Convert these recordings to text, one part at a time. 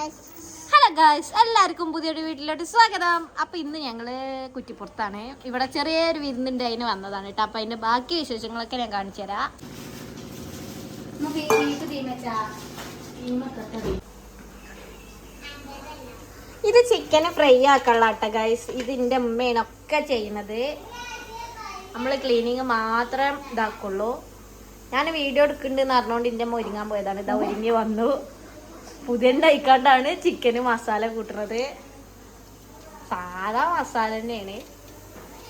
Hello guys എല്ലാവർക്കും പുതിയൊരു വീട്ടിലോട്ട് സ്വാഗതം. അപ്പൊ ഇന്ന് ഞങ്ങൾ കുറ്റിപ്പുറത്താണ്. ഇവിടെ ചെറിയൊരു വിരുന്നുണ്ട് അതിന് വന്നതാണ് കേട്ടോ. അപ്പൊ അതിന്റെ ബാക്കി വിശേഷങ്ങളൊക്കെ ഞാൻ കാണിച്ചു തരാം. ഇത് ചിക്കന് ഫ്രൈ ആക്കാനുള്ള കേട്ടോ ഗൈസ് ഇതിന്റെ ഉമ്മയാണ് ഒക്കെ ചെയ്യുന്നത്. നമ്മൾ ക്ലീനിങ് മാത്രം ഇതാക്കുള്ളൂ. ഞാൻ വീഡിയോ എടുക്കുന്നുണ്ടെന്ന് അറിഞ്ഞുകൊണ്ട് എന്റെ അമ്മ ഒരുങ്ങാൻ പോയതാണ്. ഇതാ ഒരുങ്ങി വന്നു. പുതിയ ഉണ്ടായിക്കാണ്ടാണ് ചിക്കന് മസാല കൂട്ടുന്നത്. സാധാ മസാല തന്നെയാണ്.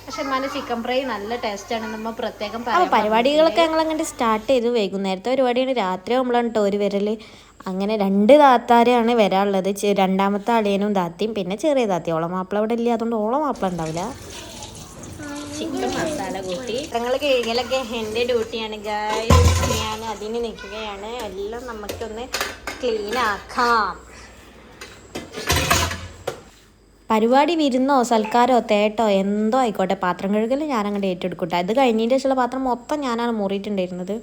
പക്ഷെ മന ചിക്കൻ ഫ്രൈ നല്ല ടേസ്റ്റ് ആണ് നമ്മൾ പ്രത്യേകം പരിപാടികളൊക്കെ ഞങ്ങൾ അങ്ങനെ സ്റ്റാർട്ട് ചെയ്തു. വൈകുന്നേരത്തെ പരിപാടിയാണ്. രാത്രി നമ്മളാണ് കേട്ടോ ഒരു വരൽ. അങ്ങനെ രണ്ട് താത്താരെയാണ് വരാനുള്ളത്. രണ്ടാമത്തെ അളിയനും താത്തിയും പിന്നെ ചെറിയ താത്തി ഓളം മാപ്പിള ഇവിടെ ഇല്ല. അതുകൊണ്ട് ഓളം മാപ്പിള ഉണ്ടാവില്ല. ചിക്കൻ മസാല കൂട്ടി. ഞങ്ങൾ കഴുകലൊക്കെ എന്റെ ഡ്യൂട്ടിയാണ് ഗായ്സ് ഞാൻ അതിന് നിൽക്കുകയാണ്. എല്ലാം നമുക്കൊന്ന് ക്ലീൻ ആക്കാം. പരിപാടി വിരുന്നോ സൽക്കാരോ തേട്ടോ എന്തോ ആയിക്കോട്ടെ. പാത്രം കഴുകൽ ഞാനങ്ങോട്ട് ഏറ്റെടുക്കട്ടെ. അത് കഴിഞ്ഞതിന്റെ ശേഷമുള്ള പാത്രം മൊത്തം ഞാനാണ് മുറിയിട്ടുണ്ടായിരുന്നത്.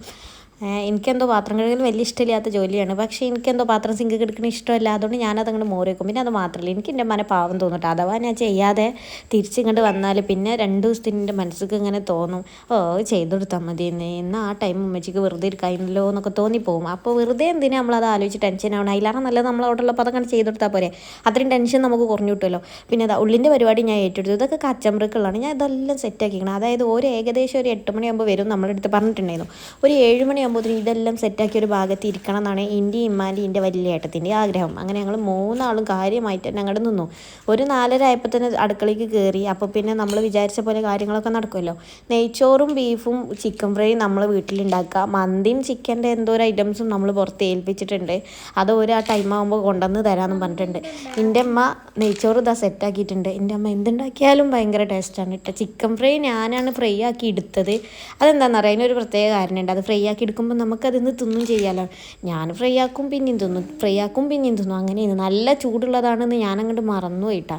എനിക്കെന്തോ പാത്രം കഴുകൽ വലിയ ഇഷ്ടമില്ലാത്ത ജോലിയാണ്. പക്ഷേ എനിക്കെന്തോ പാത്രം സിങ്ക് കിടക്കണ ഇഷ്ടമല്ല. അതുകൊണ്ട് ഞാനത് അങ്ങോട്ട് മോറി വെക്കും. പിന്നെ അത് മാത്രമല്ല എനിക്ക് എന്റെ മന പാവം തോന്നിട്ട്. അഥവാ ഞാൻ ചെയ്യാതെ തിരിച്ചിങ്ങോട്ട് വന്നാൽ പിന്നെ രണ്ട് ദിവസത്തിന് എന്റെ മനസ്സിക്ക് ഇങ്ങനെ തോന്നും ഓ ചെയ്തു കൊടുത്താൽ മതി ഇന്ന് ആ ടൈം ഉമ്മച്ചിക്ക് വെറുതെ ഇരിക്കാമല്ലോ എന്നൊക്കെ തോന്നിപ്പോവും. അപ്പോൾ വെറുതെ എന്തിനാ നമ്മളത് ആലോചിച്ച് ടെൻഷൻ ആവണം? അതിലാണ് നല്ലത് നമ്മൾ അവിടെ ഉള്ളപ്പോൾ അതൊക്കെ ചെയ്തു കൊടുത്താൽ പോരെ? അത്രയും ടെൻഷൻ നമുക്ക് കുറഞ്ഞു കിട്ടുമല്ലോ. പിന്നെ അതാ ഉള്ളിന്റെ പരിപാടി ഞാൻ ഏറ്റെടുത്തു. ഇതൊക്കെ കച്ചമ്പറുക്കുള്ളതാണ്. ഞാൻ ഇതെല്ലാം സെറ്റാക്കിക്കണം അതായത് ഒരു ഏകദേശം ഒരു എട്ട് മണിയാകുമ്പോൾ വരും നമ്മളെടുത്ത് പറഞ്ഞിട്ടുണ്ടായിരുന്നു. ഒരു ഏഴ് മണിയാകുമ്പോഴത്തേനും ഇതെല്ലാം സെറ്റാക്കി ഒരു ഭാഗത്ത് ഇരിക്കണം എന്നാണ് എന്റെ ഇമ്മാന്റെ എന്റെ വലിയ ഏട്ടത്തിന്റെ ആഗ്രഹം. അങ്ങനെ ഞങ്ങൾ മൂന്നാളും കാര്യമായിട്ട് തന്നെ അങ്ങോട്ട് നിന്നു. ഒരു നാലര ആയപ്പോൾ തന്നെ അടുക്കളയ്ക്ക് കയറി. അപ്പോൾ പിന്നെ നമ്മൾ വിചാരിച്ച പോലെ കാര്യങ്ങളൊക്കെ നടക്കുമല്ലോ. നെയ്ച്ചോറും ബീഫും ചിക്കൻ ഫ്രൈയും നമ്മൾ വീട്ടിലുണ്ടാക്കുക. മന്തിയും ചിക്കന്റെ എന്തോ ഒരു ഐറ്റംസും നമ്മൾ പുറത്ത് ഏൽപ്പിച്ചിട്ടുണ്ട്. അത് ഒരു ആ ടൈം ആകുമ്പോൾ കൊണ്ടുവന്ന് തരാമെന്ന് പറഞ്ഞിട്ടുണ്ട്. എന്റെ അമ്മ നെയ്ച്ചോറ് ഇതാ സെറ്റാക്കിയിട്ടുണ്ട്. എന്റെ അമ്മ എന്തുണ്ടാക്കിയാലും ഭയങ്കര ടേസ്റ്റാണ് കേട്ടോ. ചിക്കൻ ഫ്രൈ ഞാനാണ് ഫ്രൈ ആക്കി എടുത്തത്. അതെന്താണെന്ന് അറിയാം. അതിനൊരു പ്രത്യേക കാരണമുണ്ട്. അത് ഫ്രൈ ആക്കി എടുക്കുമ്പോൾ നമുക്കതിന്ന് തിന്നും ചെയ്യാമല്ലോ ഞാൻ ഫ്രൈ ആക്കും പിന്നെയും തിന്നും. ഫ്രൈ ആക്കും പിന്നെയും തിന്നും. അങ്ങനെയാണ്. നല്ല ചൂടുള്ളതാണെന്ന് ഞാൻ അങ്ങോട്ട് മറന്നു പോയിട്ടാ.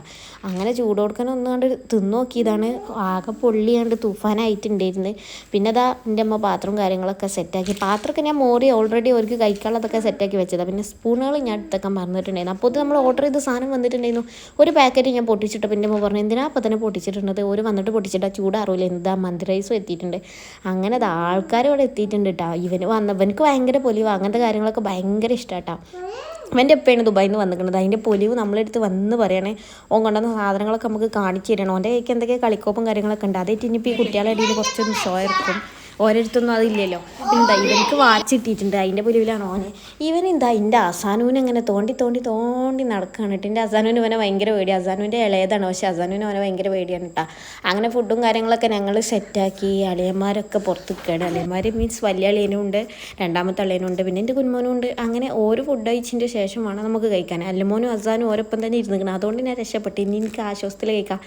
അങ്ങനെ ചൂട് കൊടുക്കാൻ ഒന്നുകൊണ്ട് തിന്നു നോക്കിയതാണ്. ആകെ പൊള്ളിയാണ്ട് തൂഫാനായിട്ടുണ്ടായിരുന്നത്. പിന്നെ അതാ എന്റെ അമ്മ പാത്രവും കാര്യങ്ങളൊക്കെ സെറ്റാക്കി. പാത്രമൊക്കെ ഞാൻ മോറി ഓൾറെഡി അവർക്ക് കഴിക്കാനുള്ളതൊക്കെ സെറ്റാക്കി വെച്ചതാണ് പിന്നെ സ്പൂണുകൾ ഞാൻ എടുത്തൊക്കെ മറന്നിട്ടുണ്ടായിരുന്നു. അപ്പോൾ നമ്മൾ ഓർഡർ ചെയ്ത സാധനം വന്നിട്ടുണ്ടായിരുന്നു. ഒരു പാക്കറ്റ് ഞാൻ പൊട്ടിച്ചിട്ട് പിന്നെ അമ്മ പറഞ്ഞു എന്തിനാ അപ്പോൾ തന്നെ പൊട്ടിച്ചിട്ടുണ്ട് ഒരു വന്നിട്ട് പൊട്ടിച്ചിട്ട് ചൂടാറില്ല എന്താ മന്തി റൈസും എത്തിയിട്ടുണ്ട്. അങ്ങനെ അത് ആൾക്കാർ ഇവിടെ എത്തിയിട്ടുണ്ട് കേട്ടോ ഇവന് ഇവനക്ക് ഭയങ്കര പൊലിവ്. അങ്ങനത്തെ കാര്യങ്ങളൊക്കെ ഭയങ്കര ഇഷ്ടമാട്ടോ അവന്റെ എപ്പോഴാണ് ദുബായിന്ന് നിന്ന് അതിന്റെ പൊലിവ് നമ്മളെടുത്ത് വന്ന് പറയണേ. ഓൻ കൊണ്ടുവന്ന സാധനങ്ങളൊക്കെ നമുക്ക് കാണിച്ചു തരണം. ഓന്റെ കൈക്ക് എന്തൊക്കെ കളിക്കോപ്പും കാര്യങ്ങളൊക്കെ ഉണ്ട്. അതായിട്ട് ഇനിയിപ്പോൾ ഈ കുട്ടികളുടെ ഇടയിൽ കുറച്ചൊന്ന് ഷോ ഇറക്കും ഓരോരുത്തൊന്നും അതില്ലല്ലോ. എന്താ ഇവനക്ക് വാച്ച് ഇട്ടിട്ടുണ്ട് അതിന്റെ പൊലിവിലാണ് ഓന്? ഇവൻ എന്താ എന്റെ അസാനുവിനെ അങ്ങനെ തോണ്ടി തോണ്ടി തോണ്ടി നടക്കുകയാണ് കേട്ടോ. എന്റെ അസാനുവിന് ഇവനെ ഭയങ്കര പേടി അസാനുവിന്റെ ഇളയതാണ്. പക്ഷെ അസാനുവിന് അവനെ ഭയങ്കര പേടിയാണ് കേട്ടോ. അങ്ങനെ ഫുഡും കാര്യങ്ങളൊക്കെ ഞങ്ങൾ സെറ്റാക്കി അളിയന്മാരൊക്കെ പുറത്ത് നിൽക്കുകയാണ് അളിയന്മാർ മീൻസ് വലിയ അളിയനും ഉണ്ട് രണ്ടാമത്തെ അളിയനും ഉണ്ട് പിന്നെ എന്റെ കുഞ്ഞുമോനും ഉണ്ട്. അങ്ങനെ ഓരോ ഫുഡ് കഴിച്ചതിന്റെ ശേഷമാണ് നമുക്ക് കഴിക്കാൻ. അല്ലമോനും അസാനും ഓരോപ്പം തന്നെ ഇരുന്നിക്കണം അതുകൊണ്ട് ഞാൻ രക്ഷപ്പെട്ടു. ഇനി എനിക്ക് ആശ്വാസത്തിൽ കഴിക്കാം.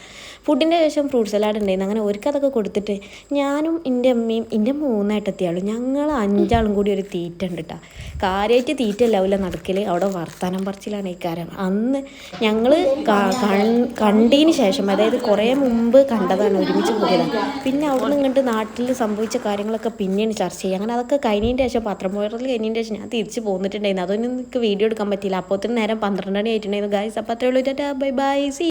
ഫുഡിന്റെ ശേഷം ഫ്രൂട്ട് സലാഡ് ഉണ്ടായിരുന്നു. അങ്ങനെ ഒരുക്കതൊക്കെ കൊടുത്തിട്ട് ഞാനും എന്റെ അമ്മയും എന്റെ മൂന്നേട്ടത്തിയാളും. ഞങ്ങൾ അഞ്ചാളും കൂടി ഒരു തീറ്റ ഉണ്ട് കേട്ടോ കാര്യമായിട്ട് തീറ്റ ഉണ്ടാവില്ല നടക്കൽ അവിടെ വർത്താനം പറച്ചിലാണ് ഈ കാര്യം. അന്ന് ഞങ്ങൾ കണ്ടതിന് ശേഷം അതായത് കുറേ മുമ്പ് കണ്ടതാണ് ഒരുമിച്ച് കൂടിയതാണ്. പിന്നെ അവിടെ ഇങ്ങോട്ട് നാട്ടിൽ സംഭവിച്ച കാര്യങ്ങളൊക്കെ പിന്നെയാണ് ചർച്ച ചെയ്യുക അങ്ങനെ അതൊക്കെ കഴിഞ്ഞതിന്റെ ശേഷം പത്രം പോയറിൽ കഴിഞ്ഞതിന്റെ ശേഷം ഞാൻ തിരിച്ച് പോന്നിട്ടുണ്ടായിരുന്നു. അതൊന്നും എനിക്ക് വീഡിയോ എടുക്കാൻ പറ്റിയില്ല. അപ്പോൾ നേരം പന്ത്രണ്ട് മണി ആയിട്ടുണ്ടായിരുന്നു ഗായ്സ് അപ്പോൾ അത്രയുള്ളൂ ബൈ ബൈ. സി